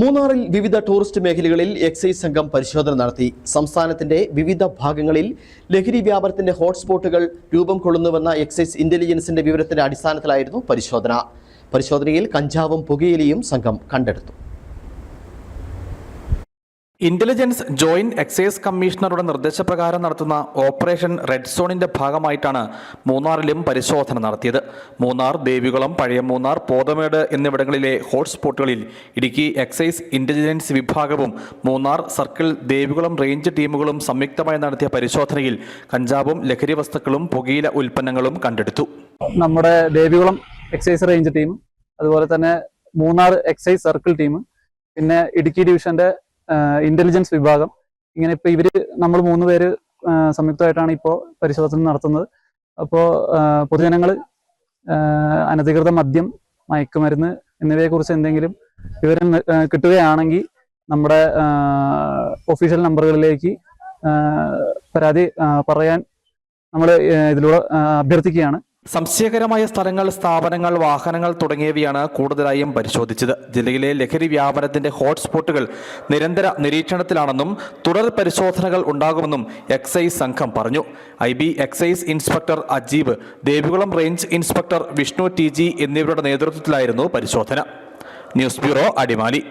മൂന്നാറിൽ വിവിധ ടൂറിസ്റ്റ് മേഖലകളിൽ എക്സൈസ് സംഘം പരിശോധന നടത്തി. സംസ്ഥാനത്തിന്റെ വിവിധ ഭാഗങ്ങളിൽ ലഹരി വ്യാപാരത്തിന്റെ ഹോട്ട്സ്പോട്ടുകൾ രൂപം കൊള്ളുന്നുവെന്ന എക്സൈസ് ഇന്റലിജൻസിന്റെ വിവരത്തിന്റെ അടിസ്ഥാനത്തിലായിരുന്നു പരിശോധന. പരിശോധനയിൽ കഞ്ചാവും പുകയിലയും സംഘം കണ്ടെടുത്തു. ഇന്റലിജൻസ് ജോയിന്റ് എക്സൈസ് കമ്മീഷണറുടെ നിർദ്ദേശപ്രകാരം നടത്തുന്ന ഓപ്പറേഷൻ റെഡ് സോണിന്റെ ഭാഗമായിട്ടാണ് മൂന്നാറിലും പരിശോധന നടത്തിയത്. മൂന്നാർ ദേവികുളം പഴയ മൂന്നാർ പോതമേട് എന്നിവിടങ്ങളിലെ ഹോട്ട്സ്പോട്ടുകളിൽ ഇടുക്കി എക്സൈസ് ഇന്റലിജൻസ് വിഭാഗവും മൂന്നാർ സർക്കിൾ ദേവികുളം റേഞ്ച് ടീമുകളും സംയുക്തമായി നടത്തിയ പരിശോധനയിൽ കഞ്ചാവും ലഹരി വസ്തുക്കളും പുകയില ഉൽപ്പന്നങ്ങളും കണ്ടെടുത്തു. നമ്മുടെ ദേവികുളം എക്സൈസ് റേഞ്ച് ടീം അതുപോലെ തന്നെ മൂന്നാർ എക്സൈസ് സർക്കിൾ ടീം പിന്നെ ഇടുക്കി ഡിവിഷന്റെ ഇന്റലിജൻസ് വിഭാഗം. ഇങ്ങനെ ഇപ്പൊ ഇവർ നമ്മൾ മൂന്ന് പേര് സംയുക്തമായിട്ടാണ് ഇപ്പോൾ പരിശോധന നടത്തുന്നത്. അപ്പോൾ പൊതുജനങ്ങൾ അനധികൃത മദ്യം മയക്കുമരുന്ന് എന്നിവയെക്കുറിച്ച് എന്തെങ്കിലും വിവരം കിട്ടുകയാണെങ്കിൽ നമ്മുടെ ഒഫീഷ്യൽ നമ്പറുകളിലേക്ക് പരാതി പറയാൻ നമ്മൾ ഇതിലൂടെ അഭ്യർത്ഥിക്കുകയാണ്. സംശയകരമായ സ്ഥലങ്ങൾ സ്ഥാപനങ്ങൾ വാഹനങ്ങൾ തുടങ്ങിയവയാണ് കൂടുതലായും പരിശോധിച്ചത്. ജില്ലയിലെ ലഹരി വ്യാപനത്തിന്റെ ഹോട്ട്സ്പോട്ടുകൾ നിരന്തര നിരീക്ഷണത്തിലാണെന്നും തുടർ പരിശോധനകൾ ഉണ്ടാകുമെന്നും എക്സൈസ് സംഘം പറഞ്ഞു. I B excise inspector Ajeeb Devikulam range inspector Vishnu T G എന്നിവരുടെ നേതൃത്വത്തിലായിരുന്നു പരിശോധന. News bureau Adimali.